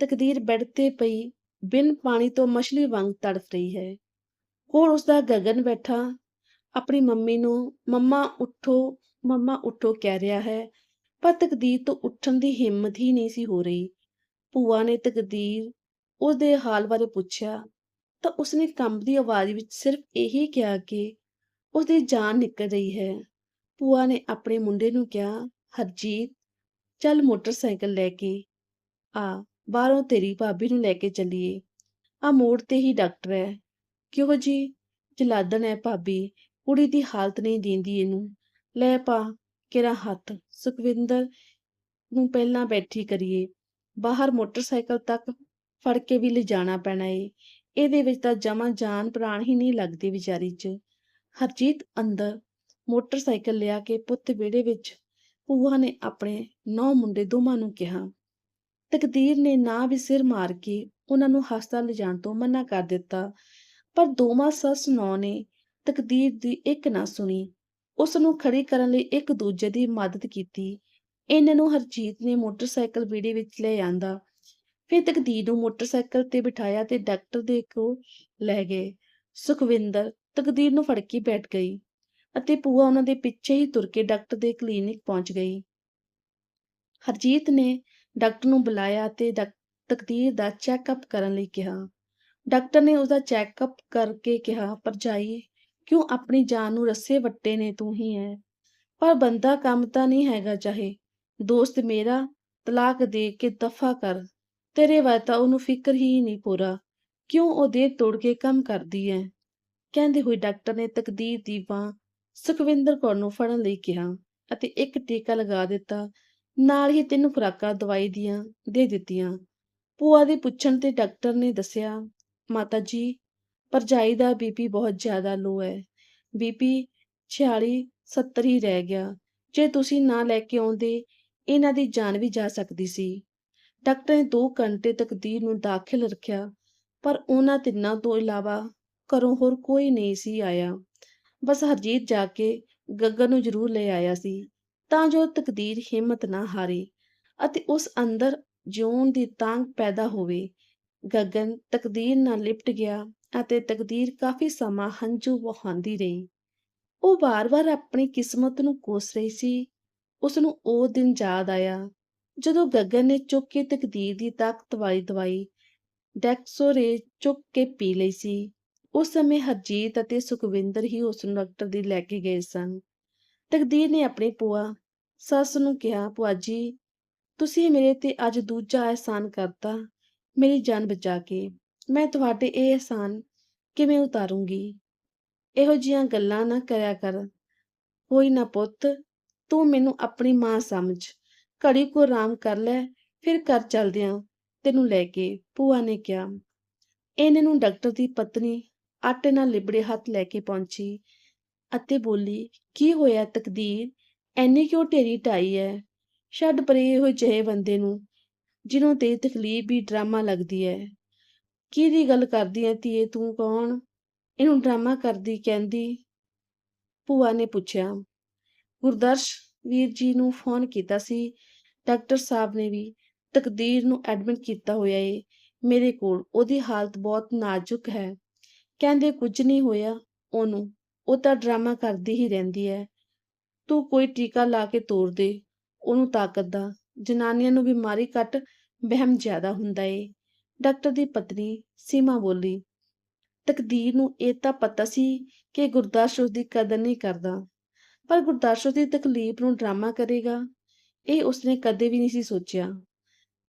ਤਕਦੀਰ ਬੈੱਡ ਤੇ ਪਈ, ਬਿਨ ਪਾਣੀ ਤੋਂ ਮਛਲੀ ਵਾਂਗ ਤੜਫ ਰਹੀ ਹੈ। ਹੋਰ ਉਸਦਾ ਗਗਨ ਬੈਠਾ। ਆਪਣੀ ਮੰਮੀ ਨੂੰ, ਮੰਮਾ, ਉੱਠੋ ਮੰਮਾ, ਉੱਠੋ, ਕਹਿ ਰਿਹਾ ਹੈ। ਪਰ ਤਕਦੀਰ ਤੋਂ ਉੱਠਣ ਦੀ ਹਿੰਮਤ ਹੀ ਨਹੀਂ ਸੀ ਹੋ ਰਹੀ। ਭੂਆ ਨੇ ਤਕਦੀਰ ਉਹਦੇ ਹਾਲ ਬਾਰੇ ਪੁੱਛਿਆ ਤਾਂ ਉਸਨੇ ਕੰਬਦੀ ਆਵਾਜ਼ ਵਿੱਚ ਸਿਰਫ ਇਹੀ ਕਿਹਾ ਕਿ ਉਸਦੀ ਜਾਨ ਨਿਕਲ ਰਹੀ ਹੈ। ਭੂਆ ਨੇ ਆਪਣੇ ਮੁੰਡੇ ਨੂੰ ਕਿਹਾ, ਹਰਜੀਤ, ਚੱਲ ਮੋਟਰਸਾਈਕਲ ਲੈ ਕੇ ਆ, ਬਾਹਰੋਂ ਤੇਰੀ ਭਾਬੀ ਨੂੰ ਲੈ ਕੇ ਚੱਲੀਏ। ਆ ਮੋੜ ਤੇ ਹੀ ਡਾਕਟਰ ਹੈ। ਕਿਉਂ ਜੀ? ਜਲਾਦਨ ਹੈ ਭਾਬੀ, ਕੁੜੀ ਦੀ ਹਾਲਤ ਨਹੀਂ ਦਿੰਦੀ ਇਹਨੂੰ। ਲੈ ਪਾ ਕਿਰਾ ਹੱਥ? ਸੁਖਵਿੰਦਰ ਨੂੰ ਪਹਿਲਾਂ ਬੈਠੀ ਕਰੀਏ। ਬਾਹਰ ਮੋਟਰਸਾਈਕਲ ਤੱਕ ਫੜ ਕੇ ਵੀ ਲਿਜਾਣਾ ਪੈਣਾ ਏ। ਇਹਦੇ ਵਿੱਚ ਤਾਂ ਜਮਾ ਜਾਨ ਪ੍ਰਾਣ ਹੀ ਨਹੀਂ ਲੱਗਦੀ ਵਿਚਾਰੀ 'ਚ। ਹਰਜੀਤ ਅੰਦਰ ਮੋਟਰਸਾਈਕਲ ਲਿਆ ਕੇ ਪੁੱਤ ਵਿਹੜੇ ਵਿੱਚ ਭੂਆ ਨੇ ਆਪਣੇ ਨੌ ਮੁੰਡੇ ਦੋਵਾਂ ਨੂੰ ਕਿਹਾ, ਤਕਦੀਰ ਨੇ ਨਾ ਵੀ ਸਿਰ ਮਾਰ ਕੇ ਉਹਨਾਂ ਨੂੰ ਹਸਪਤਾਲ ਲਿਜਾਣ ਤੋਂ ਮਨਾ ਕਰ ਦਿੱਤਾ, ਪਰ ਦੋਵਾਂ ਸੱਸ ਨੌ ਨੇ ਤਕਦੀਰ ਦੀ ਇੱਕ ਨਾ ਸੁਣੀ। ਉਸ ਨੂੰ ਖੜੀ ਕਰਨ ਲਈ ਇੱਕ ਦੂਜੇ ਦੀ ਮਦਦ ਕੀਤੀ। ਇਹਨਾਂ ਨੂੰ ਹਰਜੀਤ ਨੇ ਮੋਟਰਸਾਈਕਲ ਵਿਹੜੇ ਵਿੱਚ ਲੈ ਆਂਦਾ। ਫਿਰ ਤਕਦੀਰ ਨੂੰ ਮੋਟਰਸਾਈਕਲ ਤੇ ਬਿਠਾਇਆ ਤੇ ਡਾਕਟਰ ਦੇ ਕੋਲ ਲੈ ਗਏ। ਸੁਖਵਿੰਦਰ ਤਕਦੀਰ ਨੂੰ ਫੜ ਕੇ ਬੈਠ ਗਈ ਅਤੇ ਪੂਆ ਉਹਨਾਂ ਦੇ ਪਿੱਛੇ ਹੀ ਤੁਰ ਕੇ ਡਾਕਟਰ ਦੇ ਕਲੀਨਿਕ ਪਹੁੰਚ ਗਈ। ਹਰਜੀਤ ਨੇ ਡਾਕਟਰ ਨੂੰ ਬੁਲਾਇਆ ਤੇ ਡਾਕ- ਤਕਦੀਰ ਦਾ ਚੈੱਕਅਪ ਕਰਨ ਲਈ ਕਿਹਾ। ਡਾਕਟਰ ਨੇ ਉਸਦਾ ਚੈੱਕਅਪ ਕਰਕੇ ਕਿਹਾ, ਭਰਜਾਈ ਕਿਉਂ ਆਪਣੀ ਜਾਨ ਨੂੰ ਰੱਸੇ ਵੱਟੇ ਨੇ ਤੂੰ ਹੀ ਹੈ ਪਰ ਬੰਦਾ ਕੰਮ ਤਾਂ ਨਹੀਂ ਹੈਗਾ ਚਾਹੇ। ਦੋਸਤ ਮੇਰਾ, ਤਲਾਕ ਦੇ ਕੇ ਦਫਾ ਕਰ। ਤੇਰੇ ਵੱਲ ਤਾਂ ਉਹਨੂੰ ਫਿਕਰ ਹੀ ਨਹੀਂ ਪੂਰਾ। ਕਿਉਂ ਉਹ ਦੇਰ ਤੋੜ ਕੇ ਕੰਮ ਕਰਦੀ ਹੈ ਕਹਿੰਦੇ ਹੋਏ ਡਾਕਟਰ ਨੇ ਤਕਦੀਰ ਦੀ ਬਾਂਹ ਸੁਖਵਿੰਦਰ ਕੌਰ ਨੂੰ ਫੜਨ ਲਈ ਕਿਹਾ ਅਤੇ ਇੱਕ ਟੀਕਾ ਲਗਾ ਦਿੱਤਾ। ਨਾਲ ਹੀ ਤਿੰਨ ਖੁਰਾਕਾਂ ਦਵਾਈ ਦੀਆਂ ਦੇ ਦਿੱਤੀਆਂ। ਭੂਆ ਦੇ ਪੁੱਛਣ ਤੇ ਡਾਕਟਰ ਨੇ ਦੱਸਿਆ, ਮਾਤਾ ਜੀ ਭਰਜਾਈ ਦਾ ਬੀਪੀ ਬਹੁਤ ਜ਼ਿਆਦਾ ਲੋ ਹੈ। ਬੀਪੀ 46 70 ਹੀ ਰਹਿ ਗਿਆ। ਜੇ ਤੁਸੀਂ ਨਾ ਲੈ ਕੇ ਆਉਂਦੇ, ਇਹਨਾਂ ਦੀ ਜਾਨ ਵੀ ਜਾ ਸਕਦੀ ਸੀ। ਡਾਕਟਰ ਨੇ 2 ਘੰਟੇ ਤਕਦੀਰ ਨੂੰ ਦਾਖਲ ਰੱਖਿਆ, ਪਰ ਉਹਨਾਂ ਤਿੰਨਾਂ ਤੋਂ ਇਲਾਵਾ ਘਰੋਂ ਹੋਰ ਕੋਈ ਨਹੀਂ ਸੀ ਆਇਆ। ਬਸ ਹਰਜੀਤ ਜਾ ਕੇ ਗੱਗਨ ਨੂੰ ਜ਼ਰੂਰ ਲੈ ਆਇਆ ਸੀ, ਤਾਂ ਜੋ ਤਕਦੀਰ ਹਿੰਮਤ ਨਾ ਹਾਰੇ ਅਤੇ ਉਸ ਅੰਦਰ ਜਿਉਣ ਦੀ ਤਾਂਗ ਪੈਦਾ ਹੋਵੇ। ਗਗਨ ਤਕਦੀਰ ਨਾਲ ਲਿਪਟ ਗਿਆ। ਅਤੇ ਤਕਦੀਰ ਕਾਫੀ ਸਮਾਂ ਹੰਝੂ ਵਹਾਉਂਦੀ ਰਹੀ। ਉਹ ਵਾਰ-ਵਾਰ ਆਪਣੀ ਕਿਸਮਤ ਨੂੰ ਕੋਸ ਰਹੀ ਸੀ। ਉਸ ਨੂੰ ਉਹ ਦਿਨ ਯਾਦ ਆਇਆ ਜਦੋਂ ਗਗਨ ਨੇ ਚੁੱਕ ਕੇ ਤਕਦੀਰ ਦੀ ਤਾਕਤ ਵਾਲੀ ਦਵਾਈ ਡੈਕਸੋਰੇ ਚੁੱਕ ਕੇ ਪੀ ਲਈ ਸੀ। ਉਸ ਸਮੇਂ ਹਰਜੀਤ ਅਤੇ ਸੁਖਵਿੰਦਰ ਹੀ ਉਸ ਨੂੰ ਡਾਕਟਰ ਦੀ ਲੈ ਕੇ ਗਏ ਸਨ। ਤਕਦੀਰ ਨੇ ਆਪਣੀ ਭੂਆ, ਸੱਸ ਨੂੰ ਕਿਹਾ, ਭੂਆ ਜੀ, ਤੁਸੀਂ ਮੇਰੇ ਤੇ ਅੱਜ ਦੂਜਾ ਅਹਿਸਾਨ ਕਰਤਾ। ਮੇਰੀ ਜਾਨ ਬਚਾ ਕੇ। ਮੈਂ ਤੁਹਾਡੇ ਇਹ ਅਹਿਸਾਨ ਕਿਵੇਂ ਉਤਾਰੂੰਗੀ? ਇਹੋ ਜਿਹੀਆਂ ਗੱਲਾਂ ਨਾ ਕਰਿਆ ਕਰ। ਕੋਈ ਨਾ ਪੁੱਤ, ਤੂੰ ਮੈਨੂੰ ਆਪਣੀ ਮਾਂ ਸਮਝ। ਘੜੀ ਕੋ ਆਰਾਮ ਕਰ ਲੈ, ਫਿਰ ਘਰ ਚੱਲਦੇ ਆਂ ਤੈਨੂੰ ਲੈ ਕੇ ਭੂਆ ਨੇ ਕਿਹਾ। ਇਹਨੇ ਨੂੰ ਡਾਕਟਰ ਦੀ ਪਤਨੀ ਆਟੇ ਨਾਲ ਲਿਬੜੇ ਹੱਥ ਲੈ ਕੇ ਪਹੁੰਚੀ ਅਤੇ ਬੋਲੀ, ਕੀ ਹੋਇਆ ਤਕਦੀਰ? ਐਨੀ ਕਿਉਂ ਢੇਰੀ ਢਾਈ ਹੈ ਛੱਡ ਪਰੇ ਇਹੋ ਜਿਹੇ ਬੰਦੇ ਨੂੰ, ਜਿਹਨੂੰ ਤੇ ਤਕਲੀਫ ਵੀ ਡਰਾਮਾ ਲੱਗਦੀ ਹੈ ਕਿਹਦੀ ਗੱਲ ਕਰਦੀ ਐ ਧੀਏ, ਤੂੰ ਕੌਣ? ਇਹਨੂੰ ਡਰਾਮਾ ਕਰਦੀ ਕਹਿੰਦੀ। ਭੂਆ ਨੇ ਪੁੱਛਿਆ। ਗੁਰਦਰਸ਼ ਵੀਰ ਜੀ ਨੂੰ ਫੋਨ ਕੀਤਾ ਸੀ। ਡਾਕਟਰ ਸਾਹਿਬ ਨੇ ਵੀ ਤਕਦੀਰ ਨੂੰ ਐਡਮਿਟ ਕੀਤਾ ਹੋਇਆ ਏ। ਮੇਰੇ ਕੋਲ ਉਹਦੀ ਹਾਲਤ ਬਹੁਤ ਨਾਜ਼ੁਕ ਹੈ। ਕਹਿੰਦੇ ਕੁਝ ਨਹੀਂ ਹੋਇਆ। ਉਹਨੂੰ, ਉਹ ਤਾਂ ਡਰਾਮਾ ਕਰਦੀ ਹੀ ਰਹਿੰਦੀ ਹੈ ਤੂੰ ਕੋਈ ਟੀਕਾ ਲਾ ਕੇ ਤੋਰ ਦੇ। ਉਹਨੂੰ ਤਾਕਤ ਦਾ। ਜਨਾਨੀਆਂ ਨੂੰ ਬਿਮਾਰੀ ਘੱਟ, ਵਹਿਮ ਜ਼ਿਆਦਾ ਹੁੰਦਾ ਏ। ਡਾਕਟਰ ਦੀ ਪਤਨੀ ਸੀਮਾ ਬੋਲੀ, ਤਕਦੀਰ ਨੂੰ ਇਹ ਤਾਂ ਪਤਾ ਸੀ ਕਿ ਗੁਰਦਾਸ ਉਸ ਦੀ ਕਦਰ ਨਹੀਂ ਕਰਦਾ, ਪਰ ਗੁਰਦਾਸ ਉਸ ਦੀ ਤਕਲੀਫ ਨੂੰ ਡਰਾਮਾ ਕਰੇਗਾ। ਇਹ ਉਸਨੇ ਕਦੇ ਵੀ ਨਹੀਂ ਸੀ ਸੋਚਿਆ।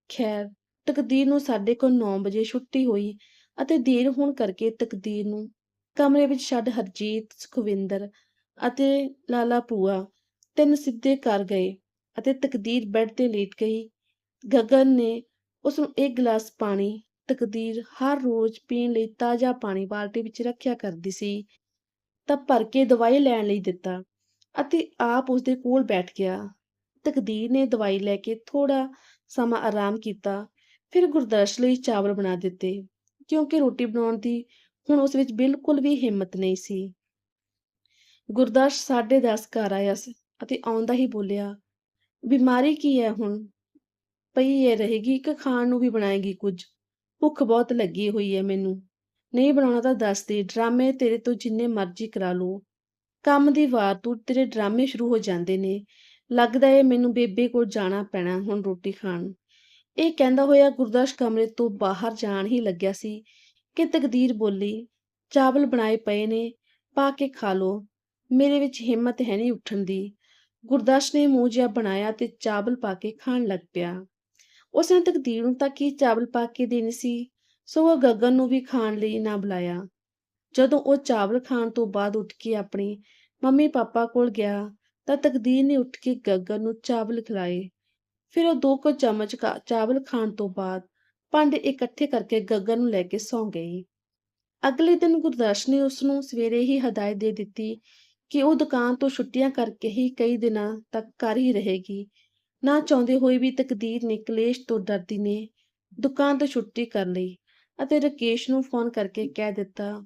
ਖੈਰ, ਤਕਦੀਰ ਨੂੰ ਸਾਡੇ ਕੋਲ 9 ਵਜੇ ਛੁੱਟੀ ਹੋਈ ਅਤੇ ਦੇਰ ਹੋਣ ਕਰਕੇ ਤਕਦੀਰ ਨੂੰ ਕਮਰੇ ਵਿੱਚ ਛੱਡ ਹਰਜੀਤ, ਸੁਖਵਿੰਦਰ ਅਤੇ ਲਾਲਾ ਭੂਆ ਤਿੰਨ ਸਿੱਧੇ ਕਰ ਗਏ ਅਤੇ ਤਕਦੀਰ ਬੈੱਡ ਤੇ ਲੇਟ ਗਈ। ਗਗਨ ਨੇ ਉਸ ਨੂੰ ਇੱਕ ਗਲਾਸ ਪਾਣੀ ਤਕਦੀਰ ਹਰ ਰੋਜ਼ ਪੀਣ ਲਈ ਤਾਜ਼ਾ ਪਾਣੀ ਬਾਲਟੀ ਵਿੱਚ ਰੱਖਿਆ ਕਰਦੀ ਸੀ। ਤਾਂ ਭਰ ਕੇ ਦਵਾਈ ਲੈਣ ਲਈ ਦਿੱਤਾ ਅਤੇ ਆਪ ਉਸ ਦੇ ਕੋਲ ਬੈਠ ਗਿਆ। ਤਕਦੀਰ ਨੇ ਦਵਾਈ ਲੈ ਕੇ ਥੋੜਾ ਸਮਾਂ ਆਰਾਮ ਕੀਤਾ, ਫਿਰ ਗੁਰਦਰਸ਼ ਲਈ ਚਾਵਲ ਬਣਾ ਦਿੱਤੇ, ਕਿਉਂਕਿ ਰੋਟੀ ਬਣਾਉਣ ਦੀ ਹੁਣ ਉਸ ਵਿੱਚ ਬਿਲਕੁਲ ਵੀ ਹਿੰਮਤ ਨਹੀਂ ਸੀ। ਗੁਰਦਰਸ਼ ਸਾਢੇ ਦਸ ਘਰ ਆਇਆ ਸੀ ਅਤੇ ਆਉਂਦਾ ਹੀ ਬੋਲਿਆ, ਬਿਮਾਰੀ ਕੀ ਹੈ ਹੁਣ? ਪਈ ਇਹ ਰਹੇਗੀ ਕਿ ਖਾਣ ਨੂੰ ਵੀ ਬਣਾਏਗੀ ਕੁਝ। ਭੁੱਖ ਬਹੁਤ ਲੱਗੀ ਹੋਈ ਹੈ ਮੈਨੂੰ। ਨਹੀਂ ਬਣਾਉਣਾ ਤਾਂ ਦੱਸ ਦੇ, ਡਰਾਮੇ ਤੇਰੇ ਤੋਂ ਜਿੰਨੇ ਮਰਜ਼ੀ ਕਰਾ ਲਓ। ਕੰਮ ਦੀ ਵਾਰ ਤੂੰ ਤੇਰੇ ਡਰਾਮੇ ਸ਼ੁਰੂ ਹੋ ਜਾਂਦੇ ਨੇ। ਲੱਗਦਾ ਏ ਮੈਨੂੰ ਬੇਬੇ ਕੋਲ ਜਾਣਾ ਪੈਣਾ ਹੁਣ ਰੋਟੀ ਖਾਣ। ਇਹ ਕਹਿੰਦਾ ਹੋਇਆ ਗੁਰਦਾਸ ਕਮਰੇ ਤੋਂ ਬਾਹਰ ਜਾਣ ਹੀ ਲੱਗਿਆ ਸੀ। ਕਿ ਤਕਦੀਰ ਬੋਲੀ, ਚਾਵਲ ਬਣਾਏ ਪਏ ਨੇ, ਪਾ ਕੇ ਖਾ ਲੋ ਮੇਰੇ ਵਿੱਚ ਹਿੰਮਤ ਹੈ ਨਹੀਂ ਉੱਠਣ ਦੀ। ਗੁਰਦਾਸ ਨੇ ਮੂੰਹ ਜਿਹਾ ਬਣਾਇਆ ਤੇ ਚਾਵਲ ਪਾ ਕੇ ਖਾਣ ਲੱਗ ਪਿਆ। ਉਸਨੇ ਤਕਦੀਰ ਨੂੰ ਤਾਂ ਕੀ ਚਾਵਲ ਪਾ ਕੇ ਦੇਣੇ ਸੀ? ਸੋ ਉਹ ਗਗਨ ਨੂੰ ਵੀ ਖਾਣ ਲਈ ਨਾ ਬੁਲਾਇਆ। ਜਦੋਂ ਉਹ ਚਾਵਲ ਖਾਣ ਤੋਂ ਬਾਅਦ ਉੱਠ ਕੇ ਆਪਣੀ ਮੰਮੀ ਪਾਪਾ ਕੋਲ ਗਿਆ, ਤਾਂ ਤਕਦੀਰ ਨੇ ਉੱਠ ਕੇ ਗਗਨ ਨੂੰ ਚਾਵਲ ਖਿਲਾਏ। ਫਿਰ ਉਹ ਦੋ ਕੁ ਚਮਚ ਕਾ- ਚਾਵਲ ਖਾਣ ਤੋਂ ਬਾਅਦ ਭਾਂਡੇ ਇਕੱਠੇ ਕਰਕੇ ਗਗਨ ਨੂੰ ਲੈ ਕੇ ਸੌਂ ਗਈ। ਅਗਲੇ ਦਿਨ ਗੁਰਦਾਸ ਨੇ ਉਸ ਨੂੰ ਸਵੇਰੇ ਹੀ ਹਦਾਇਤ ਦੇ ਦਿੱਤੀ ਕਿ ਉਹ ਦੁਕਾਨ ਤੋਂ ਛੁੱਟੀਆਂ ਕਰਕੇ ਹੀ ਕਈ ਦਿਨਾਂ ਤੱਕ ਘਰ ਹੀ ਰਹੇਗੀ। ਨਾ ਚਾਹੁੰਦੇ ਹੋਏ ਵੀ ਤਕਦੀਰ ਨੇ ਕਲੇਸ਼ ਤੋਂ ਡਰਦੀ ਨੇ ਦੁਕਾਨ ਤੋਂ ਛੁੱਟੀ ਕਰ ਲਈ ਅਤੇ ਰਕੇਸ਼ ਨੂੰ ਫੋਨ ਕਰਕੇ ਕਹਿ ਦਿੱਤਾ,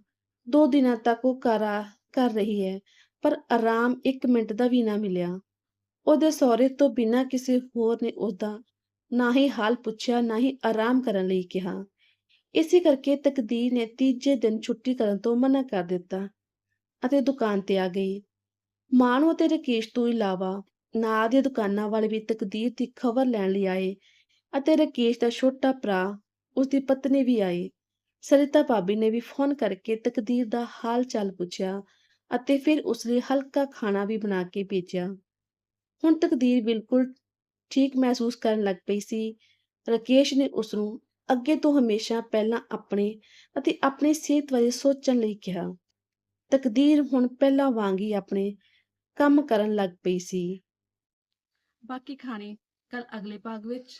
ਦੋ ਦਿਨਾਂ ਤੱਕ ਉਹ ਘਰ ਕਰ ਰਹੀ ਹੈ, ਪਰ ਆਰਾਮ ਇੱਕ ਮਿੰਟ ਦਾ ਵੀ ਨਾ ਮਿਲਿਆ। ਉਹਦੇ ਸਹੁਰੇ ਤੋਂ ਬਿਨਾਂ ਕਿਸੇ ਹੋਰ ਨੇ ਉਹਦਾ ਨਾ ਹੀ ਹਾਲ ਪੁੱਛਿਆ, ਨਾ ਹੀ ਆਰਾਮ ਕਰਨ ਲਈ ਕਿਹਾ। ਇਸੇ ਕਰਕੇ ਤਕਦੀਰ ਨੇ ਤੀਜੇ ਦਿਨ ਛੁੱਟੀ ਕਰਨ ਤੋਂ ਮਨਾ ਕਰ ਦਿੱਤਾ ਅਤੇ ਦੁਕਾਨ ਤੇ ਆ ਗਈ। ਮਾਨੋ ਅਤੇ ਰਕੇਸ਼ ਤੋਂ ਇਲਾਵਾ ਨਾਲ ਦੀਆਂ ਦੁਕਾਨਾਂ ਵਾਲੇ ਵੀ ਤਕਦੀਰ ਦੀ ਖਬਰ ਲੈਣ ਲਈ ਆਏ ਅਤੇ ਰਕੇਸ਼ ਦਾ ਛੋਟਾ ਭਰਾ, ਉਸਦੀ ਪਤਨੀ ਵੀ ਆਈ। ਸਰਿਤਾ ਭਾਬੀ ਨੇ ਵੀ ਫੋਨ ਕਰਕੇ ਤਕਦੀਰ ਦਾ ਹਾਲ ਚਾਲ ਪੁੱਛਿਆ ਅਤੇ ਫਿਰ ਉਸ ਲਈ ਹਲਕਾ ਖਾਣਾ ਵੀ ਬਣਾ ਕੇ ਭੇਜਿਆ। ਹੁਣ ਤਕਦੀਰ ਬਿਲਕੁਲ ਠੀਕ ਮਹਿਸੂਸ ਕਰਨ ਲੱਗ ਪਈ ਸੀ। ਰਕੇਸ਼ ਨੇ ਉਸ ਨੂੰ ਅੱਗੇ ਤੋਂ ਹਮੇਸ਼ਾ ਪਹਿਲਾਂ ਆਪਣੇ ਅਤੇ ਆਪਣੀ ਸਿਹਤ ਬਾਰੇ ਸੋਚਣ ਲਈ ਕਿਹਾ। ਤਕਦੀਰ ਹੁਣ ਪਹਿਲਾਂ ਵਾਂਗ ਹੀ ਆਪਣੇ ਕੰਮ ਕਰਨ ਲੱਗ ਪਈ ਸੀ। ਬਾਕੀ ਕਹਾਣੀ ਕੱਲ ਅਗਲੇ ਭਾਗ ਵਿੱਚ।